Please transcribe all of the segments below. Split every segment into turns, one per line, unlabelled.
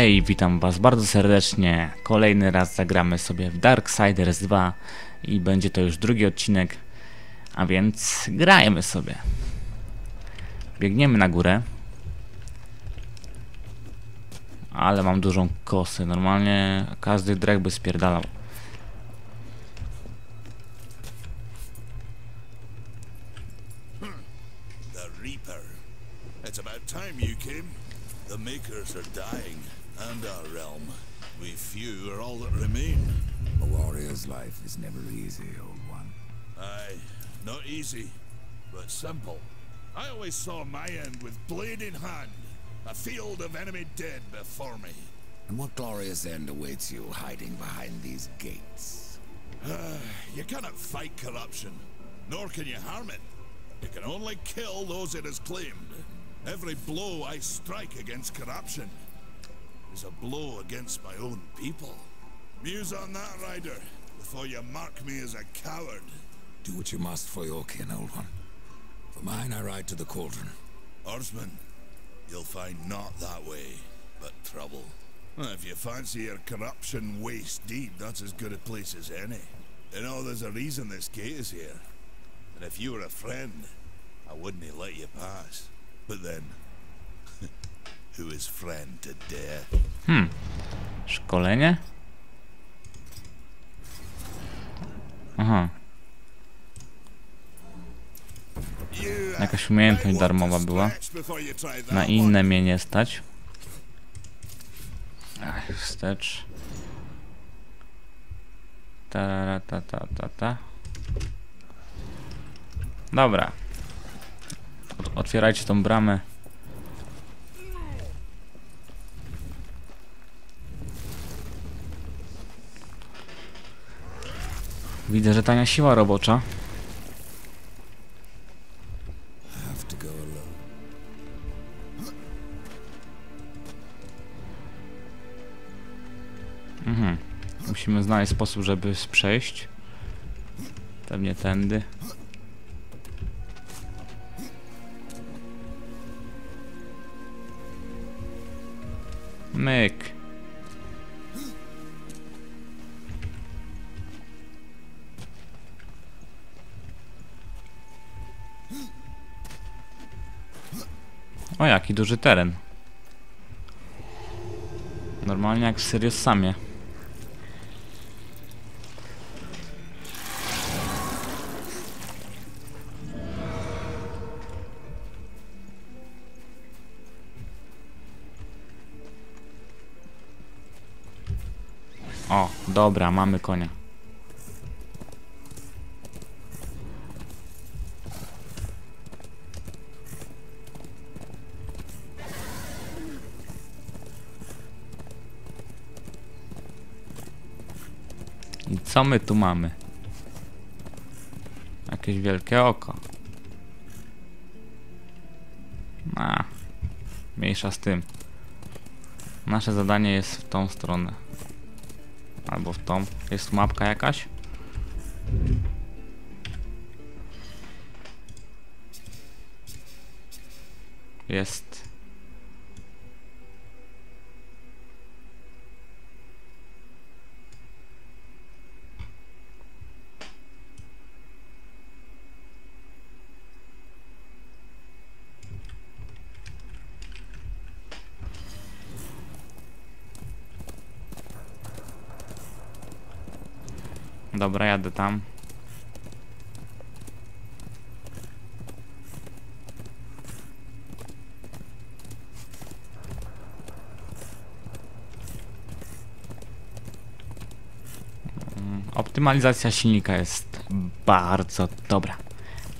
Hej, witam was bardzo serdecznie. Kolejny raz zagramy sobie w Darksiders 2 i będzie to już drugi odcinek, a więc grajmy sobie. Biegniemy na górę. Ale mam dużą kosę. Normalnie każdy drek by spierdalał.
The Reaper. It's about time you came. The Makers are dying, our realm. We few are all that remain.
A warrior's life is never easy, old one.
Aye, not easy, but simple. I always saw my end with blade in hand, a field of enemy dead before me.
And what glorious end awaits you hiding behind these gates?
Ah, you cannot fight corruption, nor can you harm it. You can only kill those it has claimed. Every blow I strike against corruption is a blow against my own people. Muse on that, Ryder, before you mark me as a coward.
Do what you must for your kin, old one. For mine, I ride to the cauldron.
Orsman, you'll find not that way, but trouble. Well, If you fancy your corruption waist deep, that's as good a place as any. You know, there's a reason this gate is here. And if you were a friend, I wouldn't let you pass. But then, death?
Szkolenie? Aha, Jakaś umiejętność darmowa była. na inne mnie nie stać. Ach, wstecz. Ta, ta, ta, ta, ta. Dobra. Ot- Otwierajcie tą bramę. Widzę, że tania siła robocza. Mhm. Musimy znaleźć sposób, żeby przejść. Pewnie tędy. Myk. O, jaki duży teren. Normalnie jak w Serious Samie. O, dobra, mamy konia. Co my tu mamy? Jakieś wielkie oko. A, mniejsza z tym. Nasze zadanie jest w tą stronę. Albo w tą. Jest mapka jakaś? Jest. Dobra, jadę tam. Mm, Optymalizacja silnika jest bardzo dobra.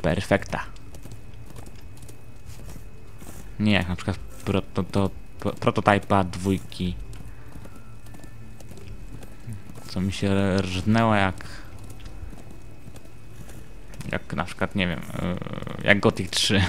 Perfekta. Nie jak na przykład proto, to, pro- prototypa dwójki. Co mi się rżnęło jak... Jak na przykład, nie wiem, yy, jak Gothic 3.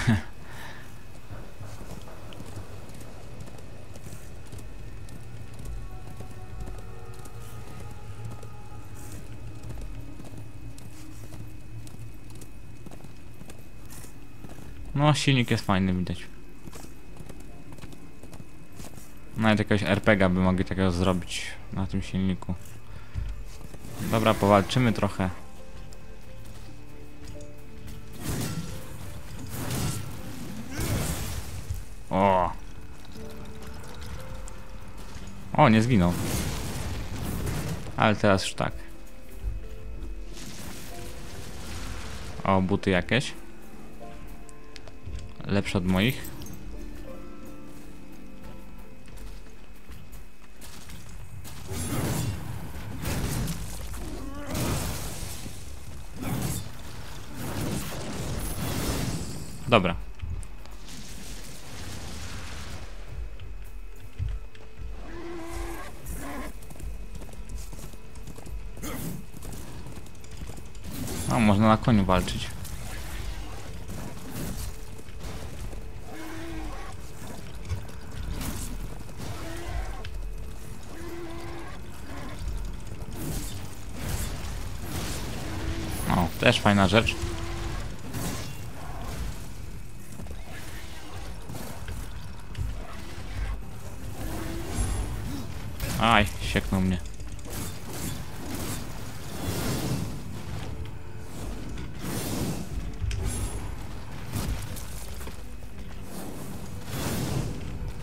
No, silnik jest fajny, widać. Nawet jakiegoś RPGa by mogli takiego zrobić na tym silniku. Dobra, powalczymy trochę. O! O, nie zginął. Ale teraz już tak. O, buty jakieś. Lepsze od moich. Na koniu walczyć. O, też fajna rzecz. Aj, sieknął mnie.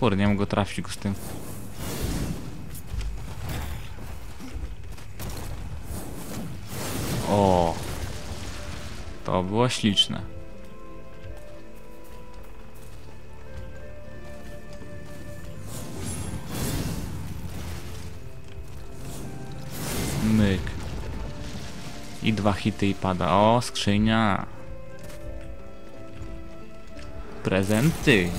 Kurde, nie mogę trafić go z tym. O, to było śliczne. Myk. I dwa hity i pada. O, skrzynia. Prezenty.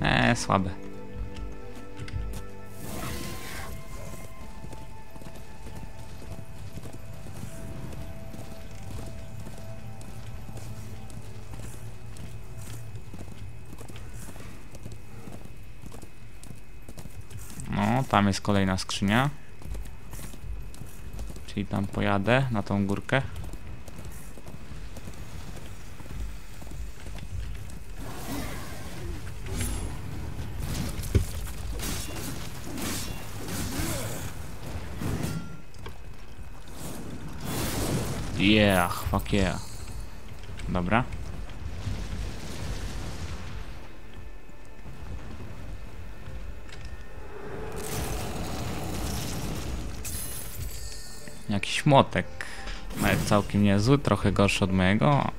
Eee, słabe. No, tam jest kolejna skrzynia. Czyli tam pojadę na tą górkę. Fuck yeah. Dobra. Jakiś młotek. Całkiem niezły, trochę gorszy od mojego.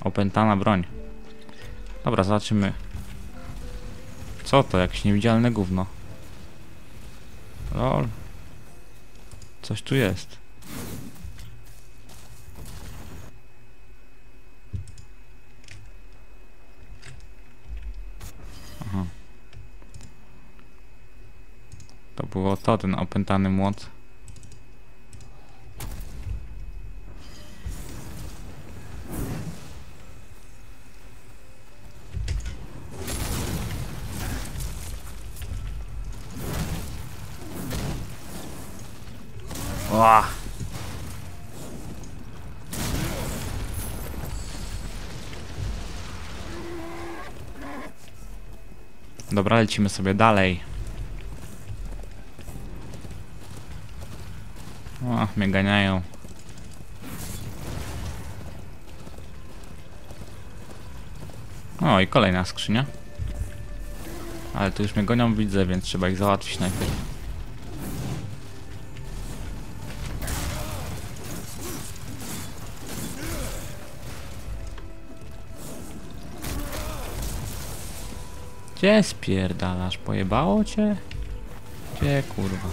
Opętana broń. Dobra, zobaczymy. Co to? Jakieś niewidzialne gówno. Lol. Coś tu jest. Aha. To było to, ten opętany młot. Dobra, lecimy sobie dalej. O, mnie ganiają. O, i kolejna skrzynia. Ale tu już mnie gonią, widzę, więc trzeba ich załatwić najpierw. Gdzie spierdalasz? Pojebało cię? Gdzie kurwa?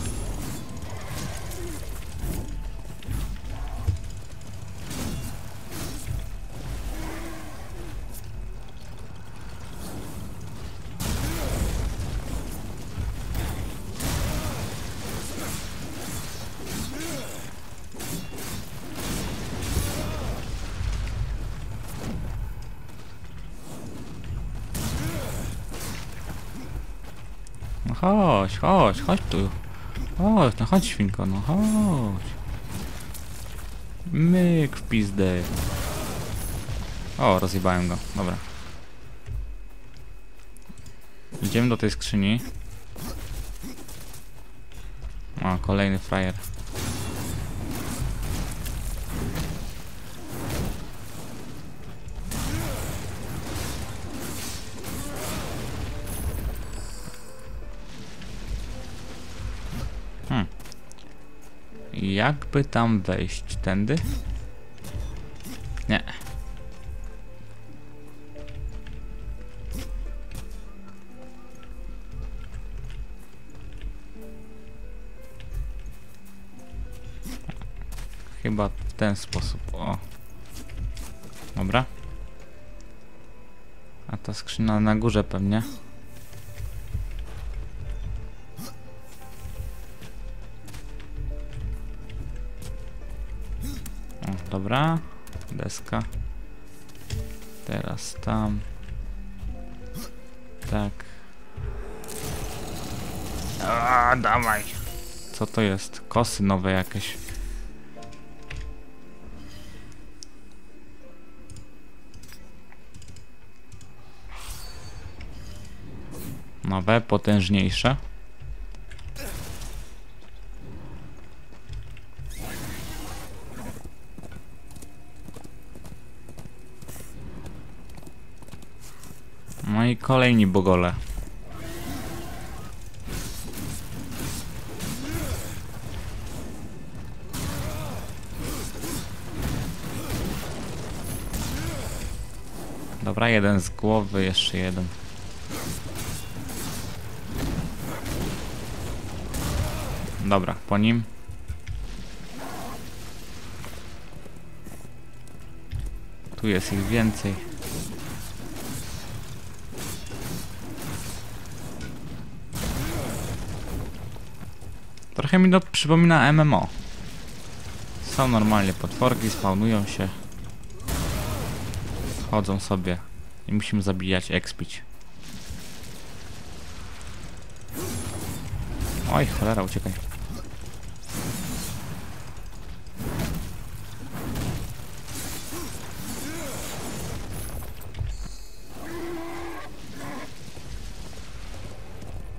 Chodź, chodź, chodź tu. Chodź, no chodź świnko, no chodź. Myk w pizdę. O, rozjebałem go. Dobra. Idziemy do tej skrzyni. O, kolejny frajer. Tam wejść? Tędy? Nie. Chyba w ten sposób. O. Dobra. A ta skrzyna na górze pewnie. Dobra. Deska. Teraz tam. Tak. A, dawaj. Co to jest? Kosy nowe jakieś. Nowe, potężniejsze. I kolejni bogole. Dobra, jeden z głowy, jeszcze jeden. Dobra, po nim. Tu jest ich więcej. Trochę mi to przypomina MMO. Są normalnie potworki, spawnują się. Chodzą sobie. I musimy zabijać, expić. Oj, cholera, uciekaj.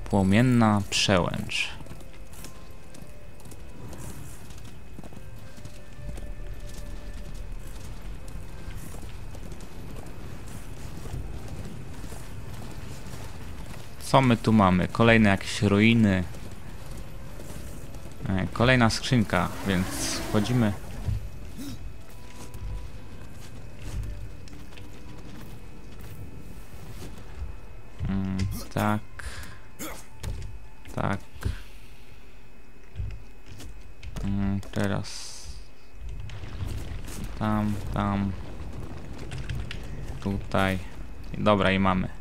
Płomienna przełęcz. Co my tu mamy? Kolejne jakieś ruiny. E, Kolejna skrzynka, więc wchodzimy. Mm, tak. Tak. Mm, teraz. Tam, tam. Tutaj. Dobra, i mamy.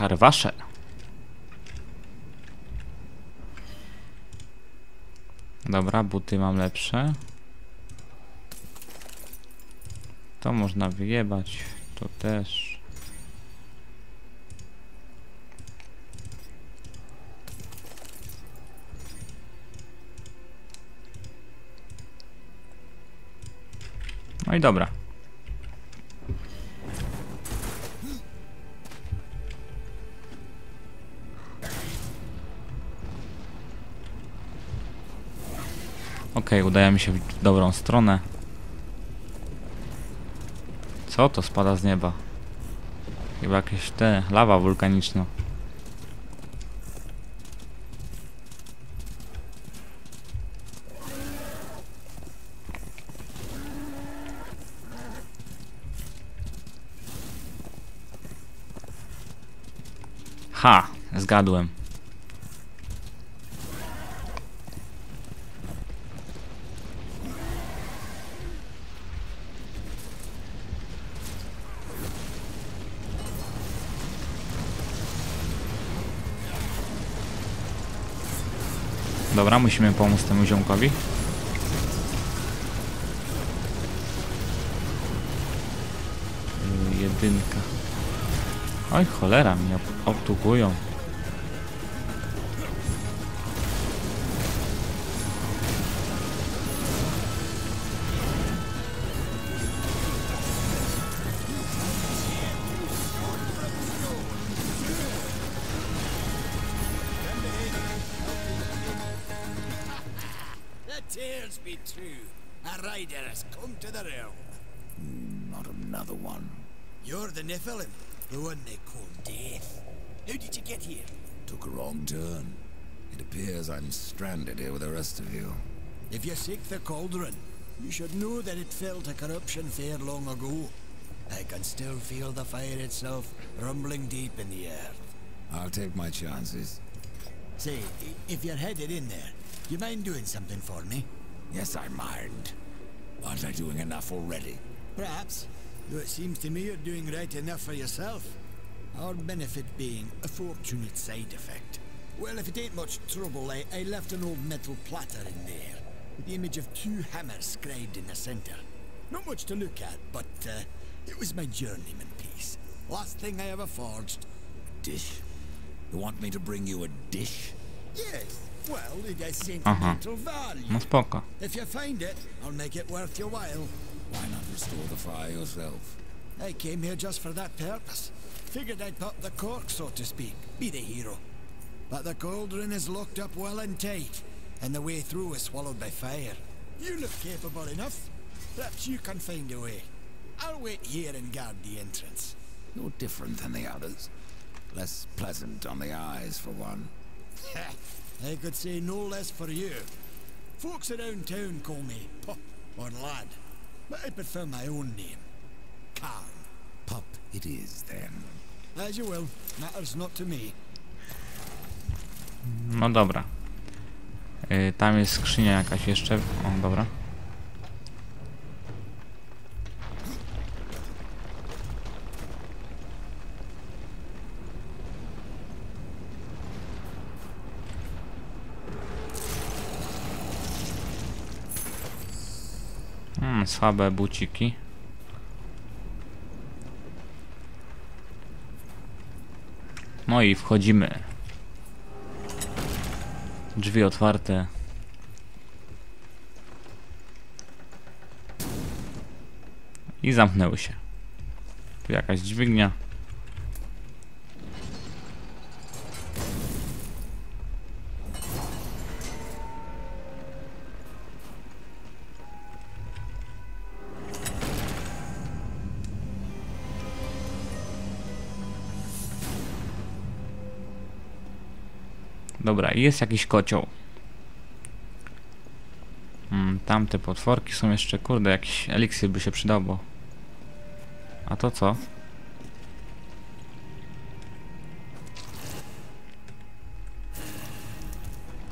Karwasze. Dobra, buty mam lepsze. To można wyjebać. To też. No i dobra. Okej, udaje mi się w dobrą stronę. Co to spada z nieba? Chyba jakieś te, lawa wulkaniczna. Ha, zgadłem. Musimy pomóc temu ziomkowi. Jedynka. Oj, cholera, mnie ob- obtukują.
Tales be true, a rider has come to the realm.
Hmm, not another one.
You're the Nephilim, the one they call Death. How did you get here?
Took a wrong turn. It appears I'm stranded here with the rest of you.
If you seek the cauldron, you should know that it fell to corruption fair long ago. I can still feel the fire itself rumbling deep in the earth.
I'll take my chances.
Say, if you're headed in there, you mind doing something for me?
Yes, I mind. Aren't I doing enough already?
Perhaps, though it seems to me you're doing right enough for yourself. Our benefit being a fortunate side effect. Well, if it ain't much trouble, I, I left an old metal platter in there, with the image of two hammers scribed in the center. Not much to look at, but uh, it was my journeyman piece. Last thing I ever forged.
A Dish? You want me to bring you a dish?
Yes, well, it has
Aha. Uh-huh.
sentimental value.
No spoko.
If you find it, I'll make it worth your while.
Why not restore the fire yourself?
I came here just for that purpose. Figured I'd pop the cork, so to speak, be the hero. But the cauldron is locked up well and tight, and the way through is swallowed by fire. You look capable enough. Perhaps you can find a way. I'll wait here and guard the entrance.
You're different than the others. Less pleasant on the eyes, for one.
I could say no less for you. Folks around town call me Pup or Lad, but I prefer my own name. Karn.
Pup it is, then.
As you will. Matters not to me.
No dobra. Y, tam jest skrzynia jakaś jeszcze. O, dobra. Słabe buciki. No i wchodzimy. Drzwi otwarte. I zamknęły się. Tu jakaś dźwignia. Dobra, jest jakiś kocioł. Mm, tamte potworki są jeszcze, kurde, jakiś eliksir by się przydał, bo... A to co?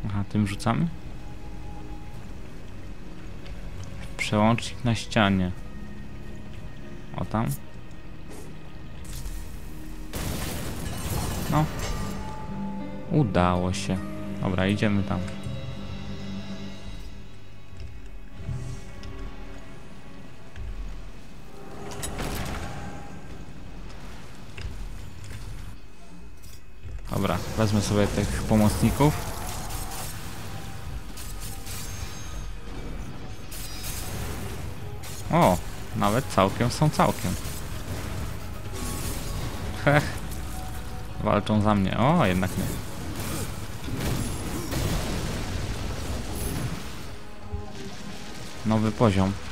Aha, tym rzucamy? Przełącznik na ścianie. O tam. Udało się. Dobra, idziemy tam. Dobra, wezmę sobie tych pomocników. O, nawet całkiem są całkiem. Hech. Walczą za mnie. O, jednak nie. Nowy poziom.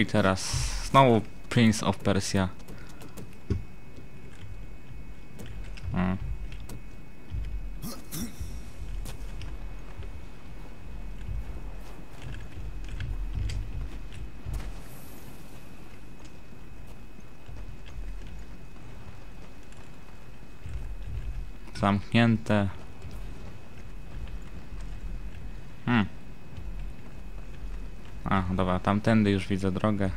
I teraz znowu Prince of Persia. Mm. Zamknięte. dobra, tamtędy już widzę drogę.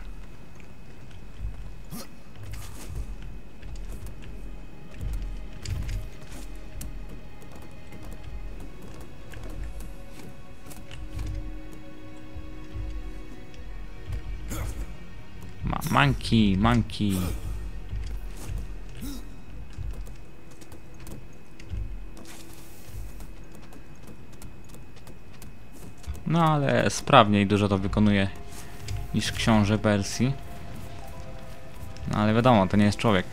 Ma monkey, monkey. No ale sprawniej dużo to wykonuje niż książę Persji. No ale wiadomo, to nie jest człowiek.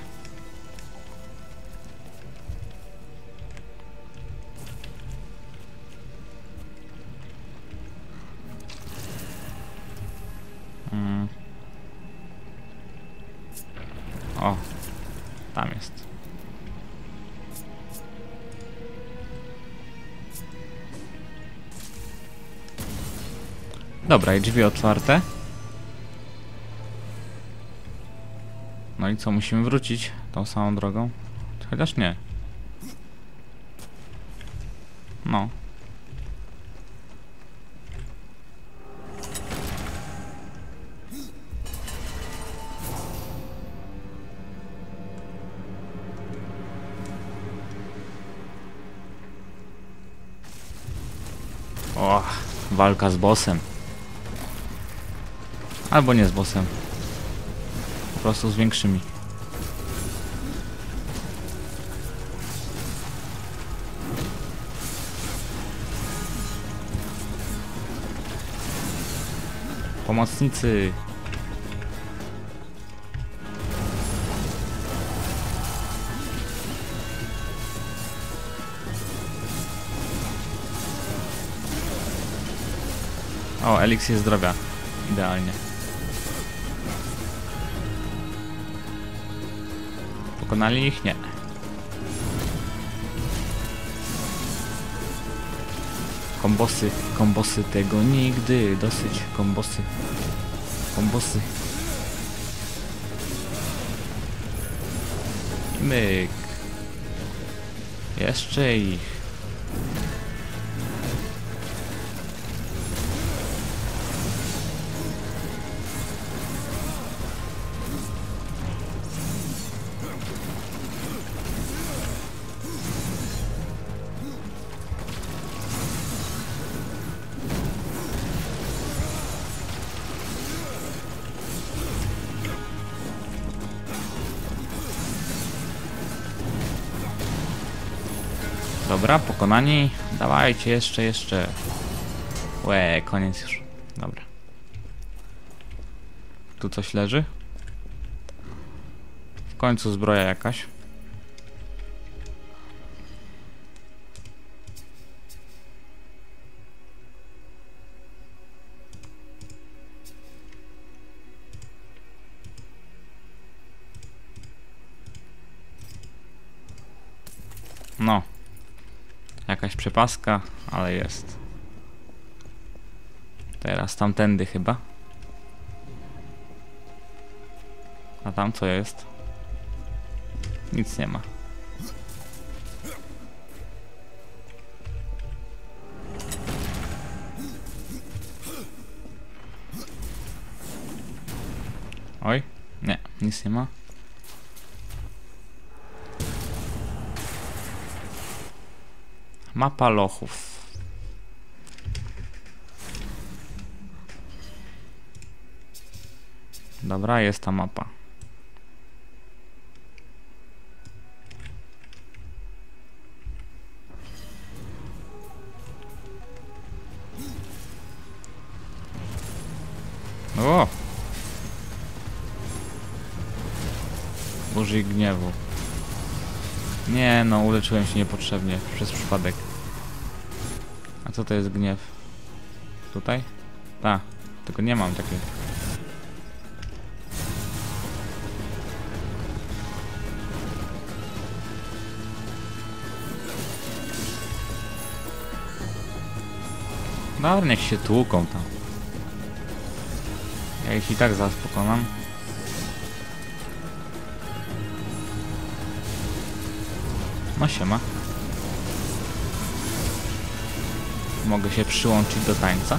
Dobra, i drzwi otwarte. No i co, musimy wrócić tą samą drogą? Chociaż nie. No. O, walka z bossem. Albo nie z bossem. Po prostu z większymi. Pomocnicy. O, eliksir zdrowia. Idealnie. Pokonali ich? Nie. Kombosy, kombosy tego nigdy. Dosyć, kombosy. Kombosy. I myk. Jeszcze ich. Dobra, pokonani. Dawajcie, jeszcze, jeszcze. Łe, koniec już. Dobra. Tu coś leży? W końcu zbroja jakaś. Przepaska, ale jest. Teraz tamtędy chyba. A tam co jest? Nic nie ma. Oj, nie, nic nie ma. Mapa lochów. Dobra, jest ta mapa. O! Użyj gniewu. Nie no, uleczyłem się niepotrzebnie, przez przypadek. A co to jest gniew? Tutaj? Tak, tylko nie mam takiej. Dobra, niech się tłuką tam. Ja ich i tak zaraz pokonam. No siema. Mogę się przyłączyć do tańca?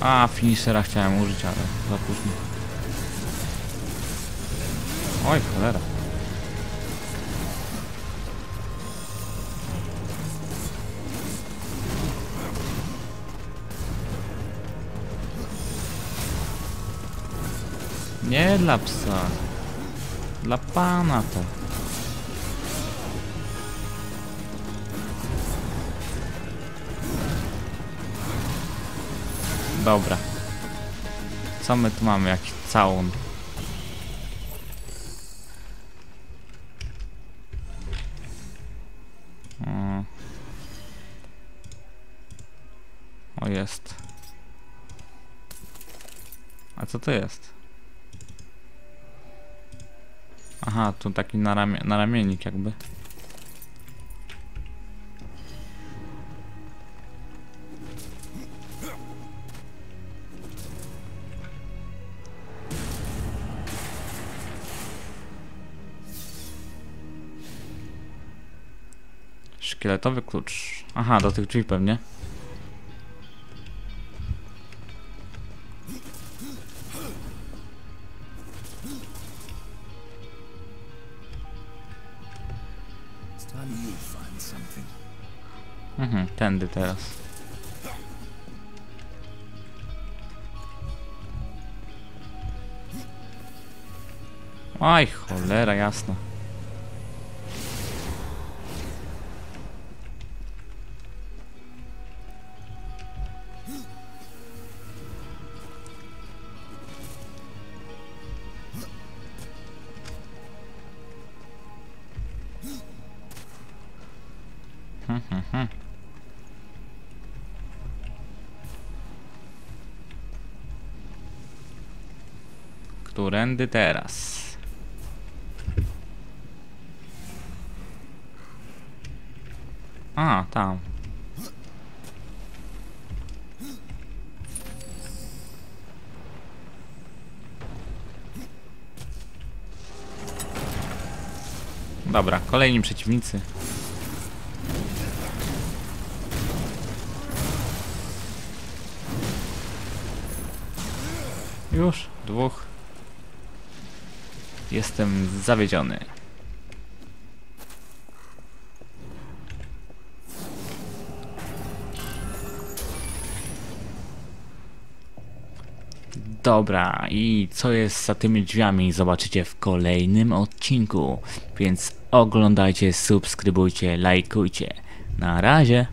A, finishera chciałem użyć, ale za późno. Oj, cholera. Dla psa. Dla pana to. Dobra. Co my tu mamy? Jakiś całun. O jest. A co to jest? Aha, tu taki naramie naramiennik jakby. Szkieletowy klucz. Aha, do tych drzwi pewnie. Mhm, tędy teraz. Aj, cholera jasna. Którędy teraz? A, tam. Dobra, kolejni przeciwnicy. Już? Dwóch? Jestem zawiedziony. Dobra, i co jest za tymi drzwiami zobaczycie w kolejnym odcinku. Więc oglądajcie, subskrybujcie, lajkujcie. Na razie.